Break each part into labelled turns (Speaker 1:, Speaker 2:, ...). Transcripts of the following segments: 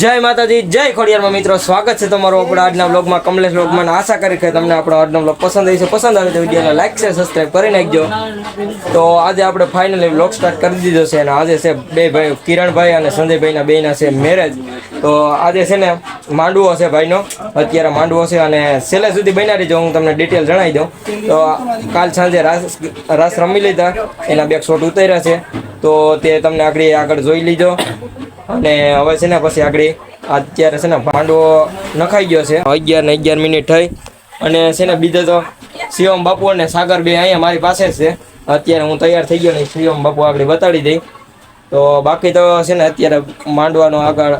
Speaker 1: જય માતાજી, જય ખોડિયારમાં મિત્રો. સ્વાગત છે તમારો આપણા આજના બ્લોગમાં કમલેશ બ્લોગમાં આશા કરી કે તમને આપણો આજનો બ્લોગ પસંદ આવી છે. પસંદ આવે તો વિડીયોને લાઈક છે સબસ્ક્રાઈબ કરી નાખજો. તો આજે આપણે ફાઇનલી બ્લોગ સ્ટાર્ટ કરી દીધો છે અને આજે છે બે ભાઈ કિરણભાઈ અને સંજયભાઈના બેના છે મેરેજ તો આજે છે ને માંડવો છે ભાઈનો. અત્યારે માંડવો છે અને છેલ્લે સુધી બન્યા રહીજો. હું તમને ડિટેલ જણાવી દઉં. તો કાલ સાંજે રાસ રાસ રમી લીધા. એના બે શોટ ઉતાર્યા છે. તો તે તમને આગળ આગળ જોઈ લીધો. અને હવે છે ને પછી આગળ અત્યારે છે ને ભાંડવો નખાઈ ગયો છે. અગિયાર ને અગિયાર મિનિટ થઈ અને છે ને બીજે તો શિવમ બાપુ અને સાગર બે અહીંયા મારી પાસે જ છે. અત્યારે હું તૈયાર થઈ ગયો ને શિવમ બાપુ આગળ બતાડી દઈ. તો બાકી તો છે ને અત્યારે માંડવાનો આગળ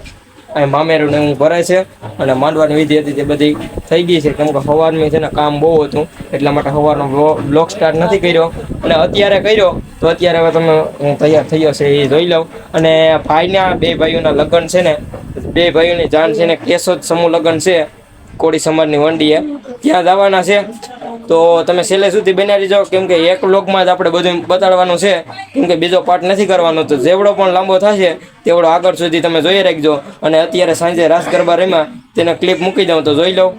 Speaker 1: અહીં મામેરું ને ભરાય છે અને માંડવાની વિધિ હતી તે બધી થઈ ગઈ છે. કેમ કે સવારની છે ને કામ બહુ હતું, એટલા માટે સવારનો બ્લોક સ્ટાર્ટ નથી કર્યો. અને અત્યારે કર્યો, તો અત્યારે હવે તમે, હું તૈયાર થયો છે એ જોઈ લઉં. અને ભાઈના બે ભાઈઓના લગ્ન છે ને, બે ભાઈઓની જાણ છે ને કેશોદ સમૂહ લગ્ન છે. કોળી સમાજની વંડીએ ત્યાં જવાના છે. તો તમે છેલ્લે સુધી બનાવી રહીજો કેમ કે એક લોકમાં જ આપણે બધું બતાડવાનું છે. કેમ કે બીજો પાર્ટ નથી કરવાનો. તો જેવડો પણ લાંબો થશે, તેવડો આગળ સુધી તમે જોઈ રાખજો. અને અત્યારે સાંજે રાસ ગરબા રમ્યા, તેને ક્લિપ મૂકી દઉં તો જોઈ લઉં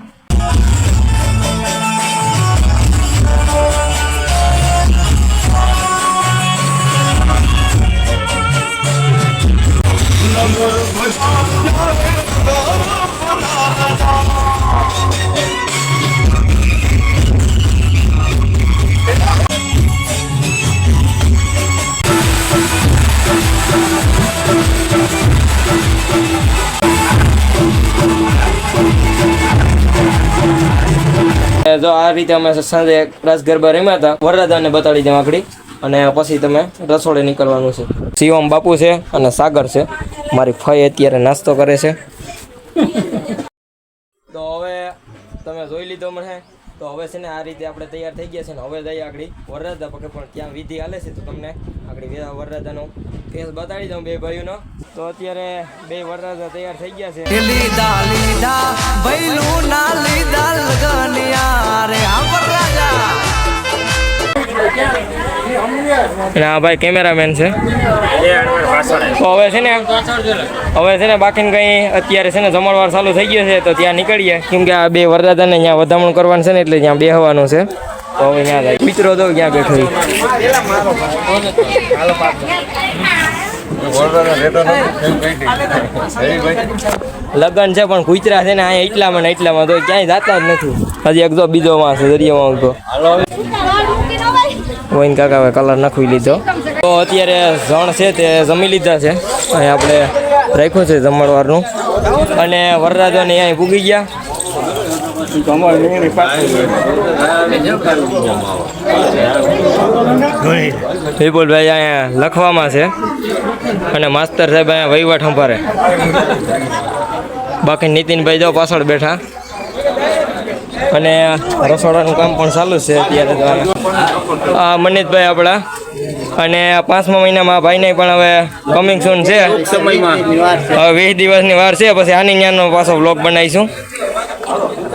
Speaker 1: જો આ રીતે અમે સાંજે રાસ ગરબા રમ્યા હતા વરરાજાને બતાડી દઉં આખડી. અને પછી તમે રસોડે નીકળવાનું છે. શિવમ બાપુ છે અને સાગર છે. મારી ફઈ અત્યારે નાસ્તો કરે છે. તો હવે તમે જોઈ લીધો મને. તો હવે છે ને આ રીતે આપણે તૈયાર થઈ ગયા છે ને હવે જઈએ આગળ વરરાજા પગે, પણ ત્યાં વિધિ હાલે છે તો તમને આગળ વરરાજાનો કેસ બતાડી દઉં બે ભાઈઓનો. તો અત્યારે બે વરરાજા તૈયાર થઈ ગયા છે.
Speaker 2: લીધા લીધા ના લીધા લગનિયા રે. આ રાજા
Speaker 1: અને આ ભાઈ કેમેરામેન છે. તો હવે છે ને, હવે છે ને બાકીને કંઈ અત્યારે છે ને જમણવાર ચાલુ થઈ ગયો છે, તો ત્યાં નીકળીએ. કેમ કે આ બે વરદાદાને ત્યાં વધામણું કરવાનું છે ને, એટલે ત્યાં બેહવાનું છે. તો હવે ત્યાં જાય. મિત્રો તો ક્યાં બેઠો લગ્ન છે, પણ કુતરા છે ને, અહીંયા એટલામાં ને એટલામાં તો ક્યાંય જાતા જ નથી. હજી એક જો બીજો માં છે, દરિયામાં તો વહીને કાકા કલર નાખવી લીધો. તો અત્યારે જણ છે તે જમી લીધા છે. અહીં આપણે રાખ્યું છે જમણવારનું. અને વરરાજાને અહીં પૂગી ગયા. વિપુલભાઈ અહીંયા લખવામાં છે. અને માસ્તર સાહેબ અહીંયા વહીવટ સંભારે બાકી નીતિનભાઈ જો પાછળ બેઠા. અને રસોડાનું કામ પણ ચાલુ છે અત્યારે મનીષભાઈ આપણા. અને પાંચમા મહિનામાં ભાઈને પણ હવે કમિંગ સૂન છે. હવે વીસ દિવસની વાર છે, પછી આની જ્ઞાનનો પાછો બ્લોગ બનાવીશું.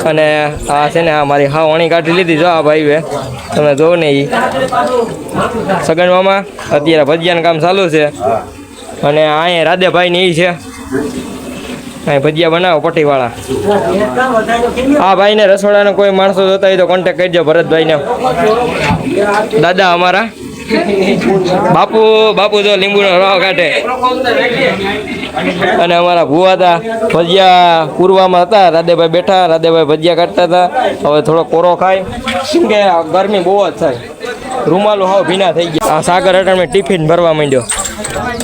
Speaker 1: અને આ છે ને, આ મારી હા વણી કાઢી લીધી જો આ ભાઈ તમે જોવો ને એ સગન મામા, અત્યારે ભજીયાનું કામ ચાલુ છે. અને અહીંયા રાધેભાઈ ને એ છે. અહીં ભજીયા બનાવો પટીવાળા. હા ભાઈને રસોડાના કોઈ માણસો જોતા હોય તો કોન્ટેક કરજો ભરતભાઈને. દાદા અમારા. બાપુ બાપુ જો લીંબુનો રવા કાઢે. અને અમારા ભુવા હતા. ભજીયા પૂરવામાં હતા. રાધેભાઈ બેઠા, રાધેભાઈ ભજીયા કાઢતા હતા. હવે થોડો કોરો ખાય. કેમ કે ગરમી બહુ જ થાય. રૂમાલો હાવ ભીના થઈ ગયા. સાગર અટાણે ટિફિન ભરવા માંડ્યો.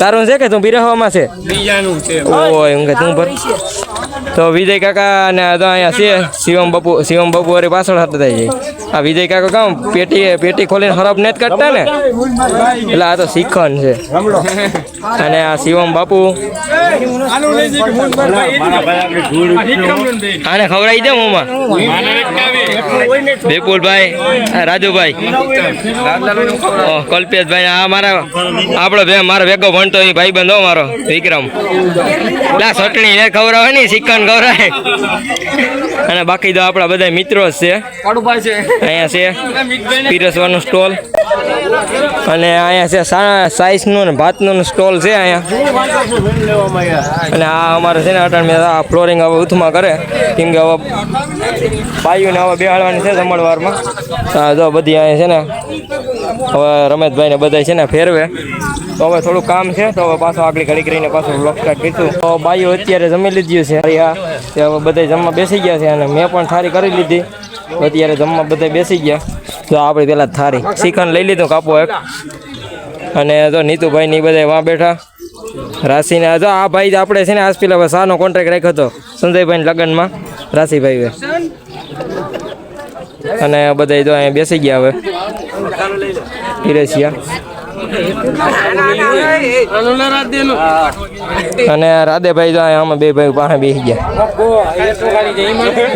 Speaker 1: તારું છે કે તું બિરહવામાં છે?
Speaker 3: બીજાનું
Speaker 1: ઓય એમ કે તું ભર. તો વિજય કાકા ને તો અહીંયા છે. શિવમ બાપુ શિવમ બાપુ વાળી પાછળ હાથ થઈ જાય આ વિજય કાકો કામ પેટી પેટી ખોલીને ખરાબ નથી કરતા ને? એટલે આ તો શીખન છે. અને આ શિવમ બાપુ.
Speaker 3: આનું હું
Speaker 1: ખવડાવી દે મોમાં. વિપુલભાઈ રાજુભાઈ. કલ્પેશભાઈ, આ મારા, આપણો બે મારો ભેગો ભણતો એ ભાઈ બંધો મારો, વિક્રમ. લા, ચટણી ને ખવડાવે ને ચિકન ખવડાવે. અને બાકી તો આપણા બધા મિત્રો જ છે
Speaker 3: છે.
Speaker 1: અહીંયા છે પીરસવાનું સ્ટોલ. અને અહીંયા છે સાઈઝનું ને ભાતનું સ્ટોલ છે અહીંયા. અને આ અમારે છે ને અટાણ મેં આ ફ્લોરિંગ હવે ઉથમાં કરે. કેમ કે હવે બાયુને હવે બેહાડવાની છે જમણવારમાં જો બધી અહીંયા છે ને હવે રમેશભાઈને બધા છે ને ફેરવે. તો હવે થોડું કામ છે, તો હવે પાછો આગળ ઘડી કરીને પાછું બ્લોક સ્ટાર્ટ કરીશું. તો બાયું અત્યારે જમી લીધું છે. હવે બધા જમવા બેસી ગયા છે અને મેં પણ થારી કરી લીધી. તો અત્યારે જમવા બધા બેસી ગયા. તો આપણે પેલા થારી શ્રીખંડ લઈ લીધું કાપો એક. અને જો નીતુભાઈ ની બધા વાં બેઠા. રાશિને જો આ ભાઈ આપણે છે ને આજ પેલા શાનો કોન્ટ્રાક્ટ રાખ્યો હતો સંજયભાઈ લગ્નમાં. રાશિભાઈએ અને બધા જો અહીંયા બેસી ગયા હવે. હિરેશિયા અને રાધેભાઈ જો આમાં બે ભાઈ પાસે બેસી ગયા.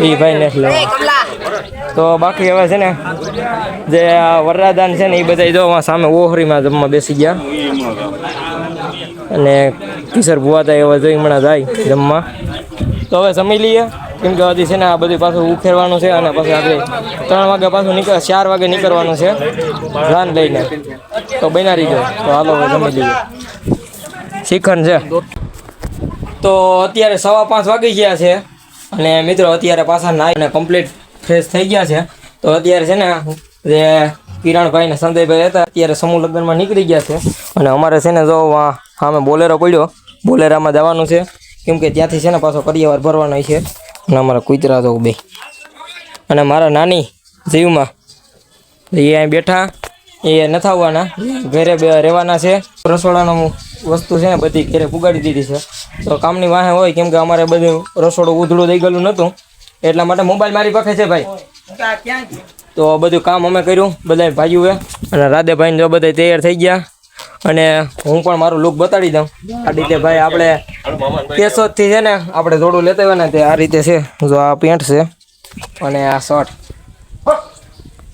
Speaker 1: એ ભાઈ ને તો બાકી હવે છે ને, જે વરરાદાન છે ને એ બધા જો સામે ઓહરીમાં જમવા બેસી ગયા. અને કિશોર ભુવાતા એવા જોઈ હમણાં જાય જમવા. તો હવે જમી લઈએ. કેમ કે હજી છે ને આ બધું પાછું ઉખેરવાનું છે અને પછી આપણે ત્રણ વાગે પાછું નીકળ ચાર વાગે નીકળવાનું છે જાન લઈને. તો બનાવી રહીજો. તો હાલો જમી લઈએ. શ્રીખંડ છે. તો અત્યારે સવા પાંચ વાગી ગયા છે. અને મિત્રો અત્યારે પાછા નાઈને કમ્પ્લીટ ફ્રેશ થઈ ગયા છે. તો અત્યારે છે ને, જે કિરણભાઈ ને સંજયભાઈ હતા, અત્યારે સમૂહ લગ્નમાં નીકળી ગયા છે. અને અમારે છે ને જો સામે બોલેરો પડ્યો. બોલેરામાં જવાનું છે. કેમ કે ત્યાંથી છે ને પાછો કરિયાવાર ભરવાનો છે. અને અમારા કુતરા તો બે. અને મારા નાની જીવમાં, એ અહીં બેઠા, એ નથી આવવાના. ઘરે બે રહેવાના છે. રસોડાનું વસ્તુ છે ને બધી ઘરે પુગાડી દીધી છે. તો કામની વાહે હોય, કેમ કે અમારે બધું રસોડું ઉધડું થઈ ગયેલું નહોતું. એટલા માટે મોબાઈલ મારી પાસે છે ભાઈ. તો બધું કામ અમે કર્યું બધા ભાઈઓએ અને રાધેભાઈને જો બધા તૈયાર થઈ ગયા. અને હું પણ મારું લુક બતાડી દઉં. આ રીતે ભાઈ આપણે કેશોદથી છે ને, આપણે જોડું લેતા હોય ને, તે આ રીતે છે. જો આ પેન્ટ છે અને આ શર્ટ.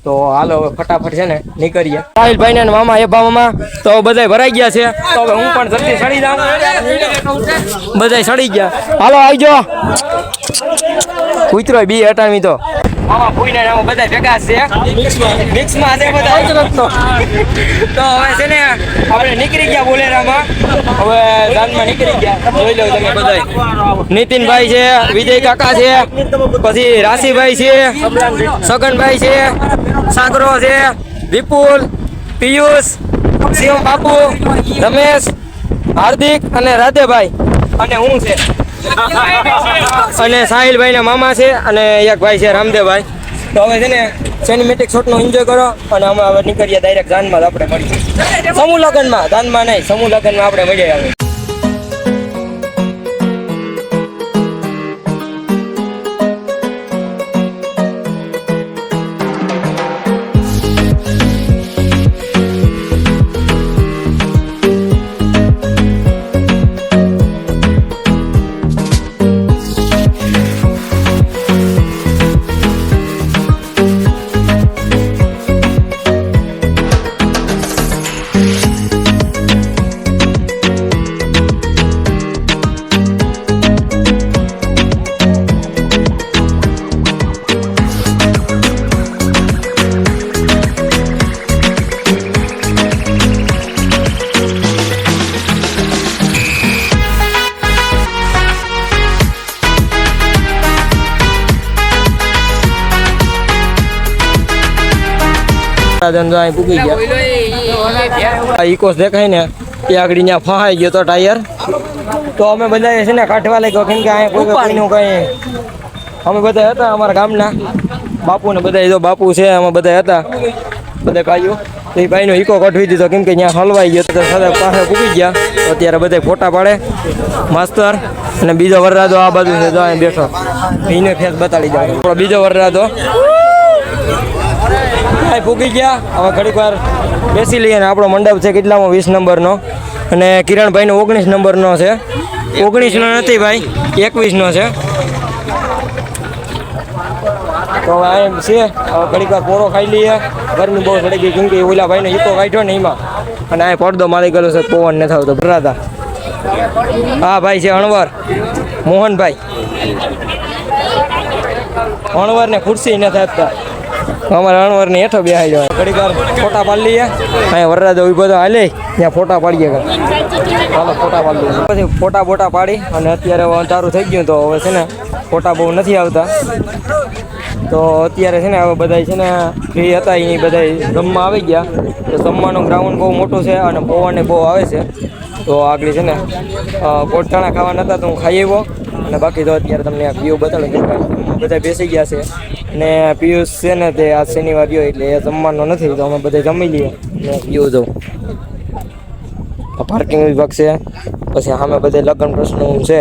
Speaker 1: તો હાલો હવે ફટાફટ છે ને નીકળીએ. સાહિલભાઈ ને મામા એ મામા. તો બધા ભરાઈ ગયા છે. તો હવે હું પણ જલ્દી સડી જાઉં. બધા સડી ગયા. હાલો, આવજો. કૂતરો બી હટાવી તો. મામા ભૂઈને ને બધા ભેગા છે. મિક્સમાં છે બધા. તો. હવે છે ને આપણે નીકળી ગયા બોલેરામાં. હવે જાનમાં નીકળી ગયા. જોઈ લો તમે બધા નીતિનભાઈ છે વિજય કાકા છે પછી રાશિભાઈ છે સગનભાઈ છે સાગરો છે વિપુલ પિયુષ શિવ બાપુ રમેશ હાર્દિક અને રાધેભાઈ. અને હું છે. અને સાહિલભાઈ ના મામા છે અને એક ભાઈ છે રામદેવભાઈ. તો હવે છે ને સિનેમેટિક શોટનો એન્જોય કરો અને અમે હવે નીકળીએ ડાયરેક્ટ જાનમાં આપણે મળીએ. સમૂહ લગ્નમાં જાનમાં નહીં, સમૂહ લગ્નમાં આપણે મળીએ હવે. ધંધો અહીં પૂકી ગયા. ઇકોસ દેખાય ને એ આગળ ત્યાં ફહાઈ ગયો તો ટાયર. તો અમે બધા છે ને કાઢવા લાગ્યો કેમ કે અહીંયા કોઈ કોઈનું કઈ અમે બધા હતા અમારા ગામના. બાપુ ને બધા બાપુ છે અમે બધા હતા. બધા ભાઈઓ તો એ ભાઈનો ઈકો કઢવી દીધો કેમ કે ત્યાં હલવાઈ ગયો તો સાથે પાસે પૂકી ગયા. તો અત્યારે બધા ફોટા પાડે. માસ્તર અને બીજો વરરાદો આ બાજુ છે જો અહીં બેઠો. એને ફેસ બતાડી જાવ બીજો વરરાદો ભાઈ પૂકી ગયા. હવે ઘડીક વાર બેસી લઈએ ને આપણો મંડપ છે કેટલામાં વીસ નંબરનો. અને કિરણભાઈનો ઓગણીસ નંબરનો છે. ઓગણીસનો નથી ભાઈ, એકવીસનો છે. તો હવે એમ છે. હવે ઘડીક વાર પોરો ખાઈ લઈએ. ગરમી બહુ ચડી ગઈ કેમ ઓલા ભાઈનો ઈકો કાઢ્યો ને એમાં. અને આ પડદો મારી ગયેલો છે, પવન નથી આવતો. ભરાતા. હા ભાઈ છે અણવર. મોહનભાઈ. અણવર ને ખુરશી નથી આપતા. અમારે અણવરની હેઠો બેહાઈ જવાય. ઘડી વાર ફોટા પાડી લઈએ. અહીંયા વરરાજ ઊભો તો હાલે ત્યાં ફોટા પાડીએ ઘર. ચાલો ફોટા પાડી લઈએ. પછી ફોટા બોટા પાડી અને અત્યારે અંધારું થઈ ગયું તો હવે છે ને ફોટા બહુ નથી આવતા. તો અત્યારે છે ને હવે બધા છે ને ફ્રી હતા એ બધા જમવા આવી ગયા. તો જમવાનું ગ્રાઉન્ડ બહુ મોટું છે અને પવન બહુ આવે છે. તો આગળ છે ને અ, કોટચાણા ખાવાના હતા તો હું ખાઈ આવ્યો. અને બાકી તો અત્યારે તમને આ વ્યૂ બતાડો કે બધા બેસી ગયા છે. અને પિયુષ છે ને તે આ શનિવાર ગયો એટલે એ જમવાનો નથી, તો અમે બધા જમી લઈએ અને પીયુ જોઉં. પાર્કિંગ વિભાગ છે. પછી સામે બધે લગ્ન પ્રશ્નો છે.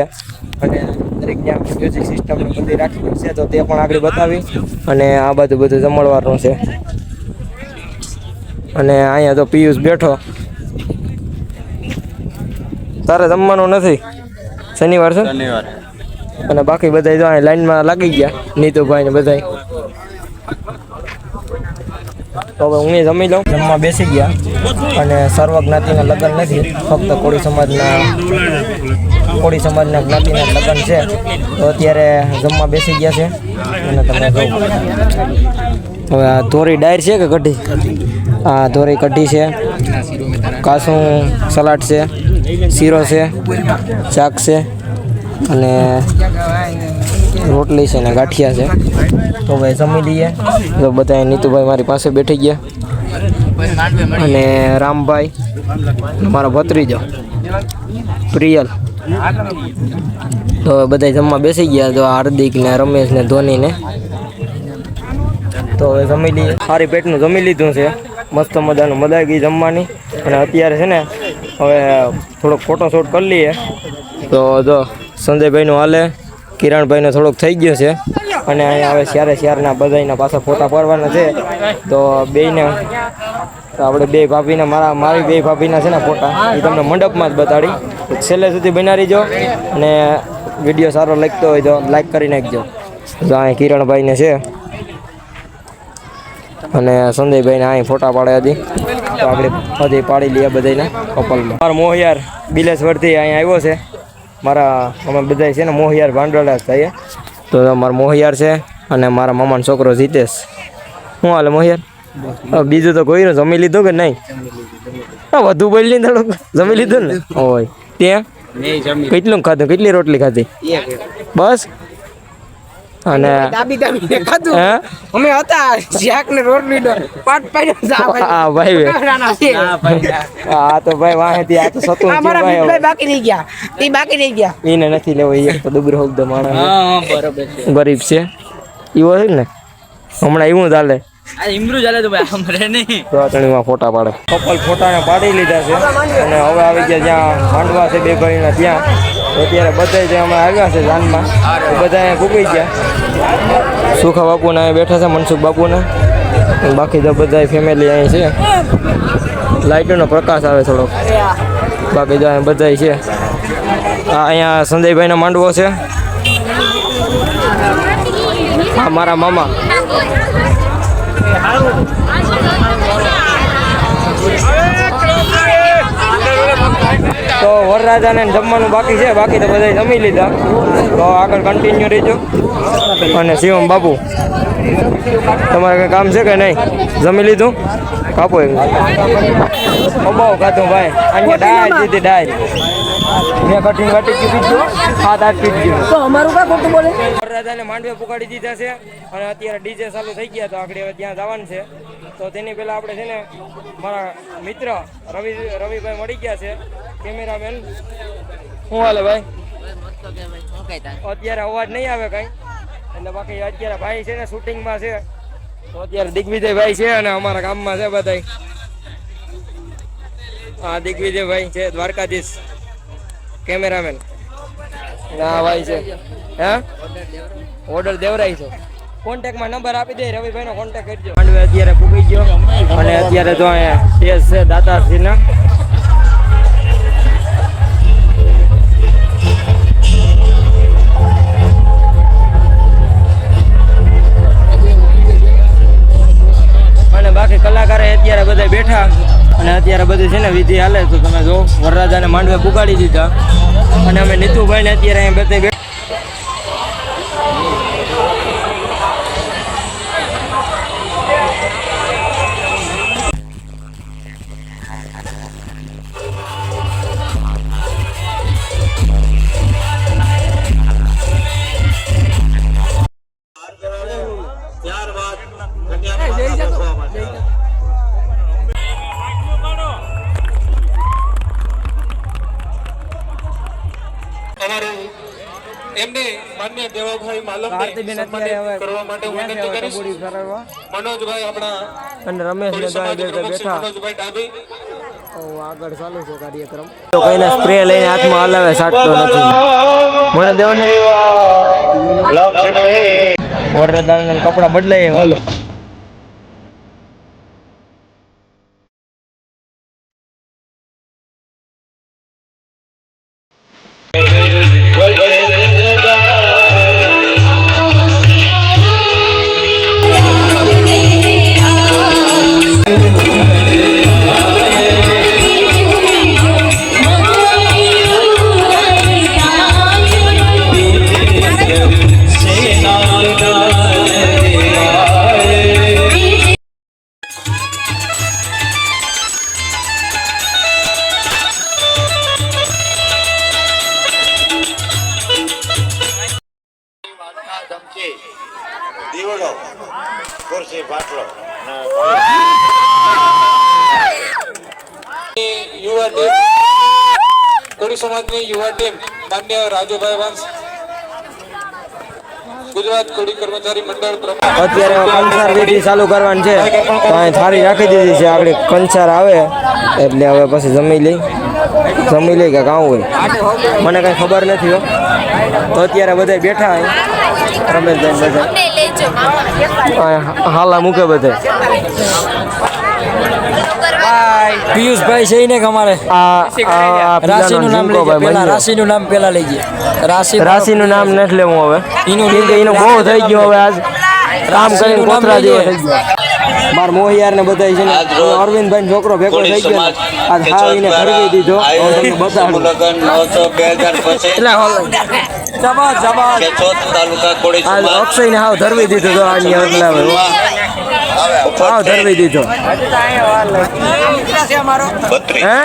Speaker 1: અને દરેક ત્યાં મ્યુઝિક સિસ્ટમ બધી રાખી છે, તો તે પણ આગળ બતાવી. અને આ બધું બધું જમણવારનું છે. અને અહીંયા તો પિયુષ બેઠો. તારે જમવાનું નથી? શનિવાર છે?
Speaker 3: શનિવાર.
Speaker 1: અને બાકી બધા તો લાઈનમાં લાગી ગયા, નીતુભાઈ ને બધા તો હવે હું જમી લઉં. જમવા બેસી ગયા અને સર્વ જ્ઞાતિના લગ્ન નથી, ફક્ત કોળી સમાજના કોળી સમાજના જ્ઞાતિના લગ્ન છે. તો અત્યારે જમવા બેસી ગયા છે. અને તમે કહું હવે આ ધોરી ડાયર છે કે કઢી? આ ધોરી કઢી છે. કાસું, સલાડ છે, શીરો છે, શાક છે. અને રોટલી છે ને ગાંઠિયા છે. તો ભાઈ જમી લઈએ. તો બધા નીતુભાઈ મારી પાસે બેઠી ગયા. અને રામભાઈ, મારો ભત્રીજો, પ્રિયલ. તો બધા જમવા બેસી ગયા. તો હાર્દિક ને રમેશ ને ધોની ને. તો હવે જમી લઈએ. સારી પેટનું જમી લીધું છે. મસ્ત મજાનું મજા ગઈ જમવાની. અને અત્યારે છે ને, હવે થોડોક ફોટો શૂટ કરી લઈએ. તો જો સંજયભાઈનું હાલે, કિરણભાઈનો થોડોક થઈ ગયો છે. અને અહીંયા હવે સ્યારે શ્યારના બધાના પાછા ફોટા પાડવાના છે. તો બેયને, તો આપણે બે ભાભીના, મારા, મારી બે ભાભીના છે ને ફોટા, એ તમને મંડપમાં જ બતાડી. છેલ્લે સુધી બનાવી જો અને વીડિયો સારો લાગતો હોય તો લાઈક કરી નાખજો. તો અહીં કિરણભાઈને છે. અને સંજયભાઈને અહીં ફોટા પાડ્યા હતી તો આપણે હજી પાડી લઈએ બધાને કપલમાં. મોહિયાર બિલેશ્વરથી અહીં આવ્યો છે. મારા અમે બધા છે ને મોહિયાર ભાંડોળા થઈએ તો મારો મોહિયાર છે અને મારા મામાનો છોકરો જીતેશ. શું હાલે મોહિયાર? બીજું તો કોઈ જમી લીધું કે નહીં? હા વધુ બોલી થોડુંક જમી લીધું ને? હોય ત્યાં? કેટલું ખાધું? કેટલી રોટલી ખાધી? બસ? અને
Speaker 4: દાબી દાબીને ખાધું. અમે હતા શાક ને રોટલી પાટ પાડ્યો
Speaker 1: હા ભાઈ. ભાઈ. આ તો ભાઈ વાહેથી આ તો સતો
Speaker 4: અમારા
Speaker 1: ભાઈ
Speaker 4: ભાઈ. બાકી રહી ગયા. એ બાકી રહી ગયા.
Speaker 1: એને નથી લેવો એ તો દુબરો હબદો માણસ. છે. ગરીબ છે. એવો છે ને? હમણાં એવું ચાલે. ફોટા પાડે. કપલ ફોટાને પાડી લીધા છે. અને હવે આવી ગયા જ્યાં માંડવા છે બે ભાઈના ત્યાં. અત્યારે બધા જે અમે આવ્યા છે જાનમાં બધા અહીંયા કૂકી ગયા. સુખા બાપુના અહીંયા બેઠા છે, મનસુખ બાપુને. બાકી તો બધા ફેમિલી અહીં છે. લાઇટોનો પ્રકાશ આવે થોડોક. બાકી તો અહીંયા બધા છે. આ અહીંયા સંજયભાઈનો માંડવો છે. આ મારા મામા. તો વરરાજાને જમવાનું બાકી છે બાકી તો બધા જમી લીધા. તો આગળ કન્ટિન્યુ રહેજો. અને શિવમ બાપુ તમારે કંઈ કામ છે કે નહીં? જમી લીધું? કાપો એક બહુ ખાતું ભાઈ. અહીંયા ડાય દીધી ડાય મેં કઠિન વાટી પીધું હાથ હાથ પીધું.
Speaker 4: તો અમારું કા ખોટું બોલે?
Speaker 1: વરરાજાને માંડવે પુગાડી દીધા છે. અને અત્યારે ડીજે ચાલુ થઈ ગયા તો આગળ હવે ત્યાં જવાનું છે. તો તેની પહેલા આપણે છે ને મારા મિત્ર રવિ રવિભાઈ મળી ગયા છે. કેમેરામેન શું હાલે ભાઈ? અત્યારે અવાજ નહીં આવે કઈ. એટલે બાકી અત્યારે ભાઈ છે ને શૂટિંગમાં છે. અત્યારે દિગ્વિજય ભાઈ છે અને અમારા ગામમાં છે બધા હા દિગ્વિજય ભાઈ છે, દ્વારકાધીશ. કેમેરામેન. ના ભાઈ છે. હે? ઓર્ડર દેવરાય છે. કોન્ટેક્ટમાં નંબર આપી દે, રવિભાઈનો કોન્ટેક્ટ કરજો. માંડવે અત્યારે પૂગી ગયો. અને અત્યારે તો અહીંયા સ્ટેજ છે, દાતાશ્રીના. અને અત્યારે બધું છે ને વિધિ હાલે તો તમે જો વરરાજાને માંડવે પુગાડી દીધા. અને અમે નીતુભાઈને અત્યારે અહીંયા બધે
Speaker 5: માન્ય દેવાભાઈ સન્માનિત કરવા માટે વિનંતી કરીશ. મનોજભાઈ આપણા
Speaker 1: અને રમેશ બેઠા.
Speaker 5: મનોજભાઈ ડાભી.
Speaker 1: હું આગળ ચાલુ છે કાર્યક્રમ. તો કઈને સ્પ્રે લઈને હાથમાં હલાવે સાટતો નથી. મને દેવો ને વરદાન કપડા બદલાય
Speaker 5: ગુજરાત કોડી કર્મચારી મંડળ
Speaker 1: અત્યારે કંસાર વિધિ ચાલુ કરવાની છે. તો અહીં થાળી રાખી દીધી છે. આપણે કંસાર આવે એટલે હવે પછી જમી લઈ. જમી લઈ કે કાં હોય. મને કાંઈ ખબર નથી હો. તો અત્યારે બધા બેઠા રમેશભાઈ બધા હાલા મૂકે બધા
Speaker 3: પિયુષભાઈ છે ને અમારે? રાશિનું નામ લઈ
Speaker 1: ભાઈ
Speaker 3: પેલા રાશિનું નામ પેલા લઈ ગયા રાશિ
Speaker 1: રાશિનું નામ નથી લેવું હવે.
Speaker 3: એનું
Speaker 1: એનું બહુ થઈ ગયું હવે આજ. કામ કરીને કોતરા જેવો થઈ ગયો. માર મોહિયાર ને બધા છે ને અરવિંદભાઈ છોકરો ભેગો થઈ ગયો ને. આજ હાવ એને ખરીદી દીધો. તમને બતાડું.
Speaker 3: એટલે હોલ. જબા જબા
Speaker 6: તાલુકા
Speaker 1: કોડી અક્ષય ને હાવ ધરવી દીધો તો આની હવે હાવ ધરવી દીધો. હે?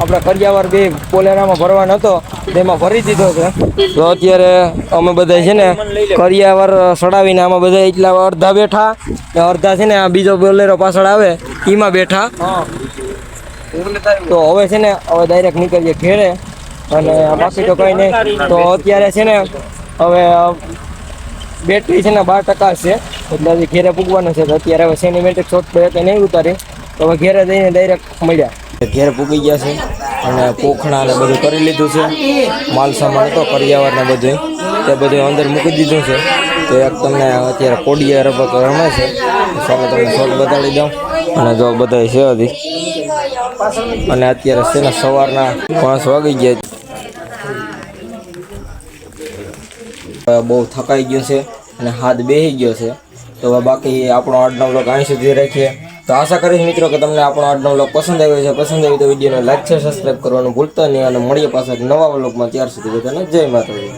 Speaker 1: આપણે ફરિયાવાર બે પોલેરામાં ભરવાનો હતો તેમાં ભરી દીધો છે. તો અત્યારે અમે બધા છે ને કરિયાવર સડાવીને આમાં બધા એટલા અડધા બેઠા અડધા છે ને આ બીજો બોલેરો પાછળ આવે એમાં બેઠા. તો હવે છે ને, હવે ડાયરેક્ટ નીકળીએ ઘેરે. અને બાકી તો કંઈ નહીં. તો અત્યારે છે ને, હવે બેટરી છે ને બાર ટકા છે. એટલે ઘેરે પૂગવાનું છે. તો અત્યારે હવે સિનેમેટિક શોટ તો કે નહીં ઉતારી. તો હવે ઘેરે જઈને ડાયરેક્ટ મળ્યા. ઘેર પૂગી ગયા છે. અને પોખણા ને બધું કરી લીધું છે. માલ સામાન હતો પર્યાવરણ ને બધું તે બધું અંદર મૂકી દીધું છે. તો એક તમને અત્યારે કોડિયા રમત રમે છે. ચાલો તમને શોટ બતાડી દઉં. અને જો બધા છે હજી. અને અત્યારે છે ને સવારના પાંચ વાગી ગયા બહુ થકાઈ ગયું છે અને હાથ બેસી ગયો છે. તો બાકી આપણો આઠ નવ લોક અહીં સુધી રાખીએ. તો આશા કરીશ મિત્રો કે તમને આપણો આઠ નવ લોક પસંદ આવ્યો છે પસંદ આવ્યો તો વિડીયોને લાઈક છે સબસ્ક્રાઈબ કરવાનું ભૂલતા નહીં. અને મળીએ પાછા નવા વ્લોગમાં ત્યાર સુધી બધાને જય માતાજી.